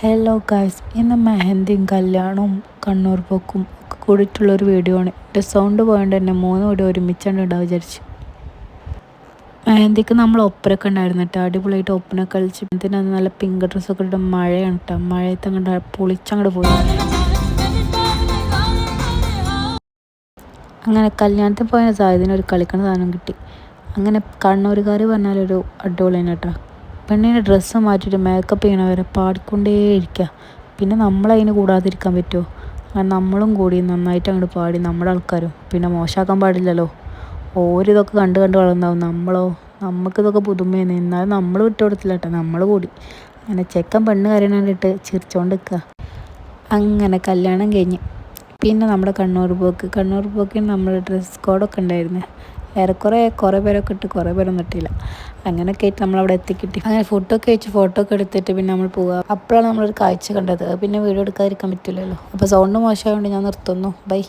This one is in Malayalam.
ഹലോ ഗായ്സ് ഇന്ന് മെഹന്തിയും കല്യാണവും കണ്ണൂർ പോക്കും ഒക്കെ കൂടിയിട്ടുള്ളൊരു വീഡിയോ ആണ്. എന്റെ സൗണ്ട് പോയതുകൊണ്ട് തന്നെ മൂന്ന് വീഡിയോ ഒരുമിച്ചാണ് ഇടാൻ വിചാരിച്ചു. മെഹന്തിക്ക് നമ്മൾ ഒപ്പനൊക്കെ ഉണ്ടായിരുന്നു കേട്ടോ. അടിപൊളിയായിട്ട് ഒപ്പന കളിച്ച്. അന്ന് നല്ല പിങ്ക് ഡ്രസ്സൊക്കെ ഇട്ട് മഴയാണ് കേട്ടോ. മഴയത്ത് അങ്ങോട്ട് പൊളിച്ചങ്ങോട്ട് പോയി. അങ്ങനെ കല്യാണത്തിൽ പോയ സാധ്യതന് ഒരു കളിക്കണ സാധനം കിട്ടി. അങ്ങനെ കണ്ണൂരുകാർ പറഞ്ഞാലൊരു അടിപൊളിയാണ് കേട്ടോ. പെണ്ണിന്റെ ഡ്രസ്സ് മാറ്റിയിട്ട് മേക്കപ്പ് ചെയ്യണവരെ പാടിക്കൊണ്ടേയിരിക്കുക പിന്നെ നമ്മളതിന് കൂടാതിരിക്കാൻ പറ്റുമോ അങ്ങനെ നമ്മളും കൂടി നന്നായിട്ട് അങ്ങോട്ട് പാടി നമ്മുടെ ആൾക്കാരും. പിന്നെ മോശമാക്കാൻ പാടില്ലല്ലോ. ഓരിതൊക്കെ കണ്ട് കണ്ട് വളർന്നാവും നമ്മളോ? നമുക്കിതൊക്കെ പുതുമയാണ്. എന്നാലും നമ്മൾ വിട്ടുകൊടുത്തില്ല കേട്ടോ നമ്മൾ കൂടി. അങ്ങനെ ചെക്കൻ പെണ്ണ് കരയണ കണ്ടിട്ട് ചിരിച്ചോണ്ട് നിൽക്കുക അങ്ങനെ കല്യാണം കഴിഞ്ഞ്. പിന്നെ നമ്മുടെ കണ്ണൂർ പോക്ക്. കണ്ണൂർ പോക്കിന് നമ്മൾ ഡ്രസ് കോഡൊക്കെ ഉണ്ടായിരുന്നു. ഏറെക്കുറെ കുറേ പേരൊക്കെ ഇട്ട് കുറേ പേരൊന്നും ഇട്ടില്ല. അങ്ങനെയൊക്കെ ആയിട്ട് നമ്മളവിടെ എത്തിക്കിട്ടി. അങ്ങനെ ഫോട്ടോ ഒക്കെ വെച്ച് ഫോട്ടോ ഒക്കെ എടുത്തിട്ട് പിന്നെ നമ്മൾ പോവുക. അപ്പോഴാണ് നമ്മളൊരു കാഴ്ച കണ്ടത്. പിന്നെ വീഡിയോ എടുക്കാതിരിക്കാൻ പറ്റില്ലല്ലോ. അപ്പോൾ സൗണ്ട് മോശമായതുകൊണ്ട് ഞാൻ നിർത്തുന്നു. ബൈ.